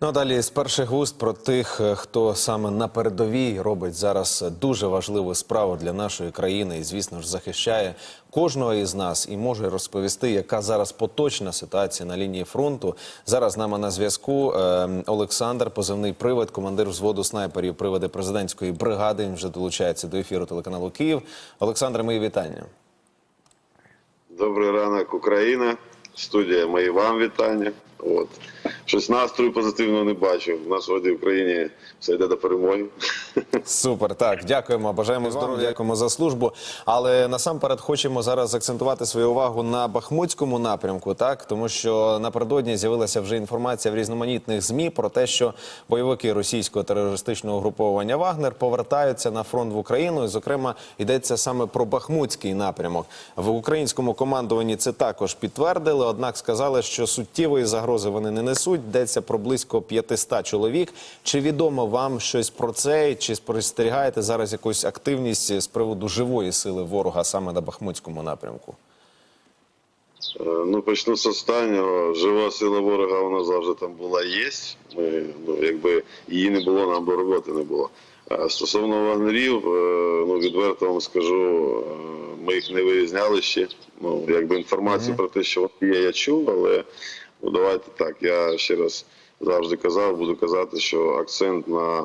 Ну а далі з перших вуст про тих, е, хто саме на передовій робить зараз дуже важливу справу для нашої країни і, звісно ж, захищає кожного із нас і може розповісти, яка зараз поточна ситуація на лінії фронту. Зараз з нами на зв'язку е, Олександр, позивний привид, командир взводу снайперів приводи президентської бригади. Він вже долучається до ефіру телеканалу Київ. Олександр, мої вітання. Добрий ранок, Україна. Студія мої вам вітання. От. Щось настрою позитивного не бачу. У нас вроді в Україні все йде до перемоги. Супер, так дякуємо. Бажаємо здоров'я, дякуємо за службу. Але насамперед хочемо зараз акцентувати свою увагу на Бахмутському напрямку, так тому що напередодні з'явилася вже інформація в різноманітних змі про те, що бойовики російського терористичного угруповання Вагнер повертаються на фронт в Україну. І, зокрема, йдеться саме про Бахмутський напрямок. В українському командуванні це також підтвердили. Однак сказали, що суттєвої загрози вони не несуть. Йдеться про близько 500 чоловік. Чи відомо вам щось про це? Чи спостерігаєте зараз якусь активність з приводу живої сили ворога саме на Бахмутському напрямку? Е, Ну, почну з останнього. Жива сила ворога вона завжди там була і є. Ми, ну, якби її не було, нам би роботи не було. А стосовно вагнерів, е, ну відверто вам скажу, е, ми їх не вирізняли ще. Ну, якби інформацію про те, що вони є, я чув, але ну, давайте так. Я ще раз завжди казав, буду казати, що акцент на е,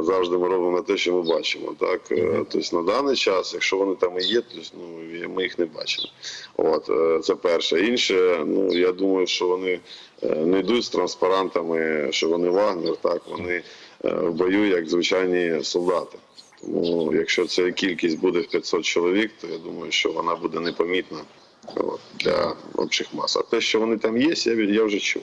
завжди ми робимо на те, що ми бачимо. Так, Е, тобто на даний час, якщо вони там і є, то ну ми їх не бачимо. От е, це перше. Інше, ну я думаю, що вони не йдуть з транспарантами, що вони Вагнер, так вони в бою як звичайні солдати. Тому якщо ця кількість буде в 500 чоловік, то я думаю, що вона буде непомітна от, для общих мас. А те, що вони там є, я, я вже чув.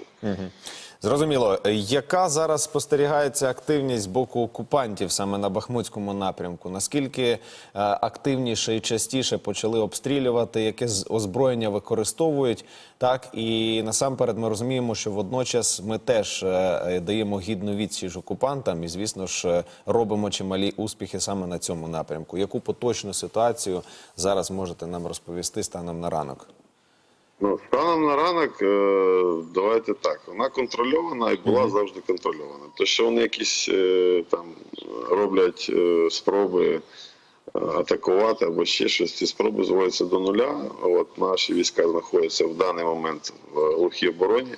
Зрозуміло, яка зараз спостерігається активність з боку окупантів саме на Бахмутському напрямку? Наскільки е, активніше і частіше почали обстрілювати, яке озброєння використовують? Так і насамперед ми розуміємо, що водночас ми теж е, е, даємо гідну відсіч окупантам, і звісно ж е, робимо чималі успіхи саме на цьому напрямку. Яку поточну ситуацію зараз можете нам розповісти станом на ранок? Ну, станом на ранок, е, давайте так, вона контрольована і була завжди контрольована. То, що вони якісь е, там роблять е, спроби атакувати або ще щось, ці спроби зводяться до нуля. От наші війська знаходяться в даний момент в глухій обороні.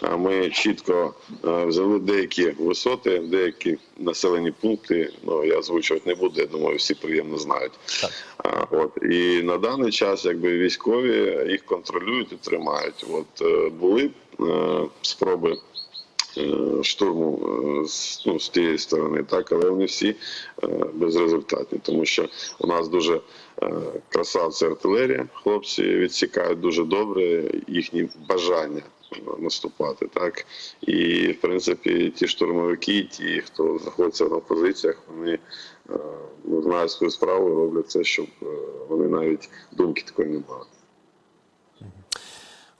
А Ми чітко е, взяли деякі висоти, деякі населені пункти. Ну я озвучувати не буду. Я думаю, всі приємно знають. А, От і на даний час, якби військові їх контролюють і тримають. От е, були е, спроби е, штурму е, ну, з тієї сторони, так, але вони всі е, безрезультатні, тому що у нас дуже е, красавці артилерія, хлопці відсікають дуже добре їхні бажання е, наступати, так і в принципі ті штурмовики, ті, хто знаходиться на позиціях, вони е, знають свою справу, роблять це, щоб е, вони навіть думки такої не мали.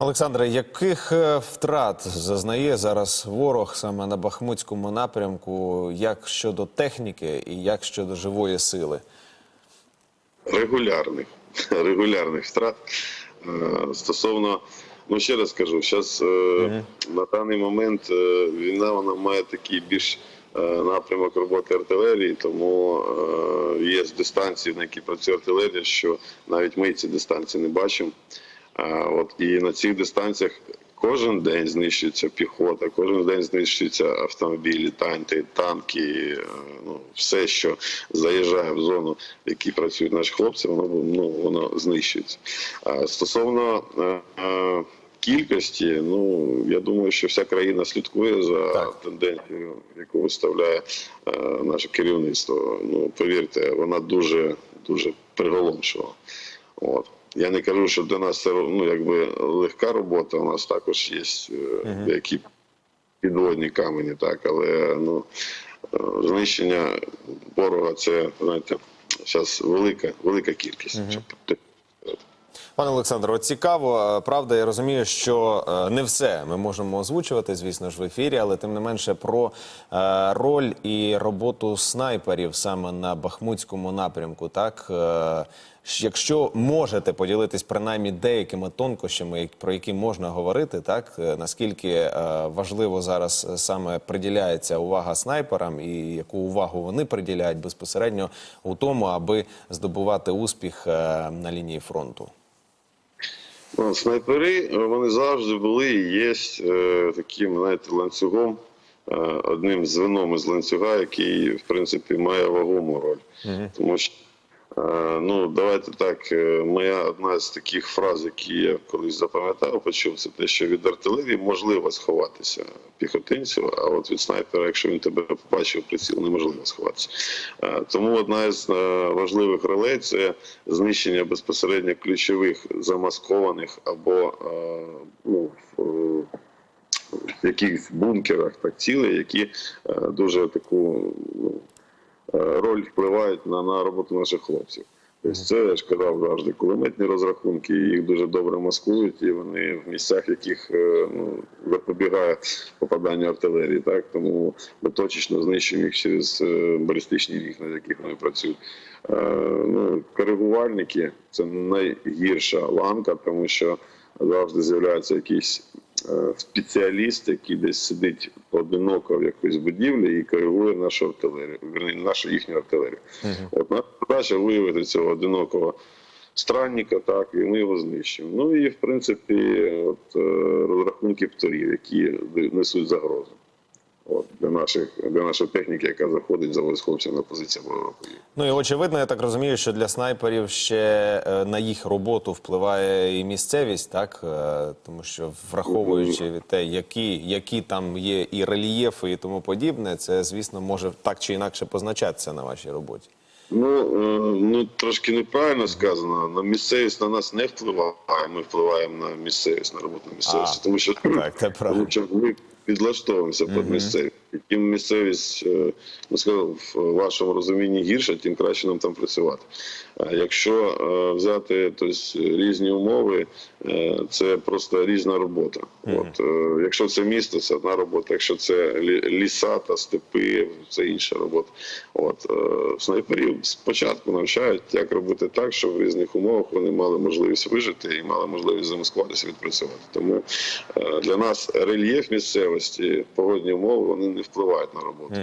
Олександре, яких е, втрат зазнає зараз ворог саме на Бахмутському напрямку, як щодо техніки і як щодо живої сили? регулярних регулярних втрат Е, стосовно. Ну ще раз кажу, зараз на даний момент е, війна вона має такий більш е, напрямок роботи артилерії, тому е, є з дистанції, на якій працює артилерія, що навіть ми ці дистанції не бачимо. От і на цих дистанціях кожен день знищується піхота, кожен день знищуються автомобілі, танки, танки, е, ну все, що заїжджає в зону, в якій працюють наші хлопці, воно ну воно знищується. А стосовно е, е, кількості, ну я думаю, що вся країна слідкує за Так. тенденцією, яку виставляє е, наше керівництво. Ну повірте, вона дуже дуже приголомшива. От. Я не кажу, що для нас це ну, якби легка робота. У нас також є е, деякі підводні камені, так, але ну, е, знищення ворога це знаєте, зараз велика, велика кількість. Пане Олександре, от цікаво, е, правда, я розумію, що е, не все ми можемо озвучувати, звісно ж, в ефірі, але тим не менше про е, роль і роботу снайперів саме на Бахмутському напрямку. Так, якщо можете поділитись принаймні деякими тонкощами, про які можна говорити, так наскільки важливо зараз саме приділяється увага снайперам, і яку увагу вони приділяють безпосередньо у тому, аби здобувати успіх на лінії фронту. Ну, снайпери вони завжди були і є е, таким, знаєте, ланцюгом, е, одним звеном із ланцюга, який, в принципі, має вагому роль. Тому що, ну, давайте так, е, моя одна з таких фраз, які я колись запам'ятав, почув, це те, що від артилерії можливо сховатися піхотинцю, а от від снайпера, якщо він тебе побачив приціл, неможливо сховатися. Е, Тому одна е, важливих ролей це знищення безпосередньо ключових замаскованих або е, ну, в, е, якихось бункерах так цілей, які е, дуже таку ну, е, роль впливають на, на роботу наших хлопців. Тобто це я ж казав завжди кулеметні розрахунки, їх дуже добре маскують, і вони в місцях, яких е, ну, запобігає попаданню артилерії. Так тому ми точечно знищуємо їх через е, балістичні вікна, з яких вони працюють. Е, ну, коригувальники це найгірша ланка, тому що завжди з'являється якийсь е, спеціаліст, який десь сидить поодиноко в якоїсь будівлі і коригує нашу артилерію, нашу їхню артилерію. От наша задача виявити цього одинокого странника, так, і ми його знищимо. Ну і в принципі, от, е, розрахунки птурів, які несуть загрозу. От, для, наших, для нашої техніки, яка заходить за хлопців на позиції бойових. Ну і очевидно, я так розумію, що для снайперів ще е, на їх роботу впливає і місцевість, так Е, тому що враховуючи від те, які, які там є і рельєфи, і тому подібне, це звісно може так чи інакше позначатися на вашій роботі. Ну, е, ну трошки неправильно сказано. На місцевість на нас не впливає. Ми впливаємо на місцевість, на роботу на місцевості. А, тому що так, це тому що ми підлаштовуємося під місцевість. Тим місцевість, е, ну в вашому розумінні гірше, тим краще нам там працювати. А якщо е, взяти тобто, різні умови, е, це просто різна робота. От, е, якщо це місто, це одна робота. Якщо це лі- ліса та степи, це інша робота. От, е, снайперів спочатку навчають, як робити так, щоб в різних умовах вони мали можливість вижити і мали можливість замаскуватися, відпрацювати. Тому е, для нас рельєф місцевості, погодні умови, вони не впливають на роботу.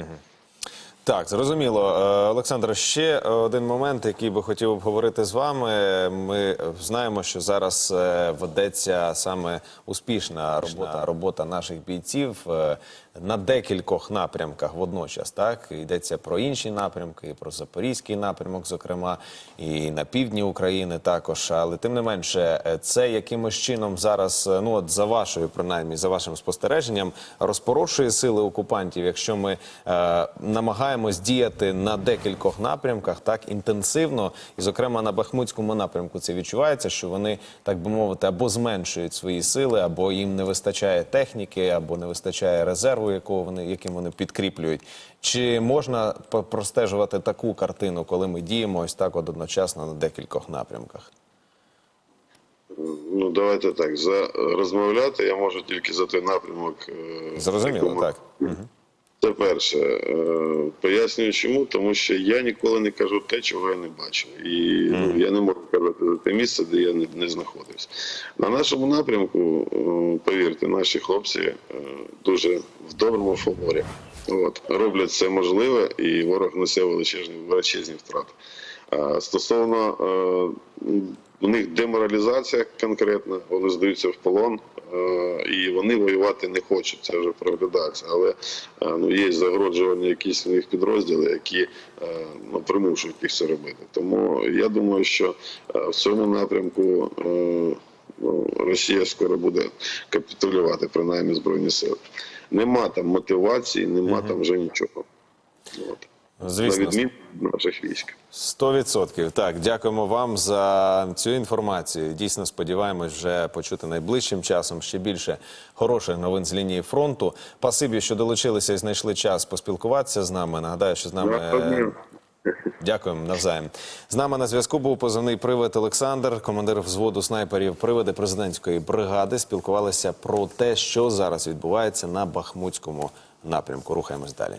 Так, зрозуміло. Е, Олександр, ще один момент, який би хотів обговорити з вами. Ми знаємо, що зараз е, ведеться саме успішна робота, робота наших бійців е, на декількох напрямках водночас. Так йдеться про інші напрямки, і про Запорізький напрямок, зокрема, і на півдні України також. Але тим не менше, е, це якимось чином зараз, е, ну от за вашою, принаймні, за вашим спостереженням, розпорошує сили окупантів, якщо ми е, намагаємось діяти на декількох напрямках так інтенсивно, і зокрема на Бахмутському напрямку це відчувається, що вони так би мовити або зменшують свої сили, або їм не вистачає техніки, або не вистачає резерву, якого вони яким вони підкріплюють. Чи можна простежувати таку картину, коли ми діємо ось так от одночасно на декількох напрямках? Ну давайте так. За розмовляти я можу тільки за той напрямок. е, Зрозуміло, якому- так. Це перше. Е, Пояснюю чому, тому що я ніколи не кажу те, чого я не бачив. І ну, я не можу казати за те місце, де я не, не знаходився. На нашому напрямку, е, повірте, наші хлопці е, дуже в доброму фаворі. От, роблять все можливе, і ворог несе величезні, величезні втрати. Стосовно у них деморалізація конкретна, вони здаються в полон, е, і вони воювати не хочуть. Це вже проглядається. Але е, ну є загроджування якісь у них підрозділи, які е, ну, примушують їх це робити. Тому я думаю, що в цьому напрямку. Ну, Росія скоро буде капітулювати, принаймні збройні сили. Нема там мотивації, нема там вже нічого. От. На Звісно, відміну наших військ. Сто відсотків. Так, дякуємо вам за цю інформацію. Дійсно, сподіваємось вже почути найближчим часом ще більше хороших новин з лінії фронту. Пасибі, що долучилися і знайшли час поспілкуватися з нами. Нагадаю, що з нами е, Дякуємо навзаєм. З нами на зв'язку був позивний привид Олександр, командир взводу снайперів приводи президентської бригади. Спілкувалися про те, що зараз відбувається на Бахмутському напрямку. Рухаємось далі.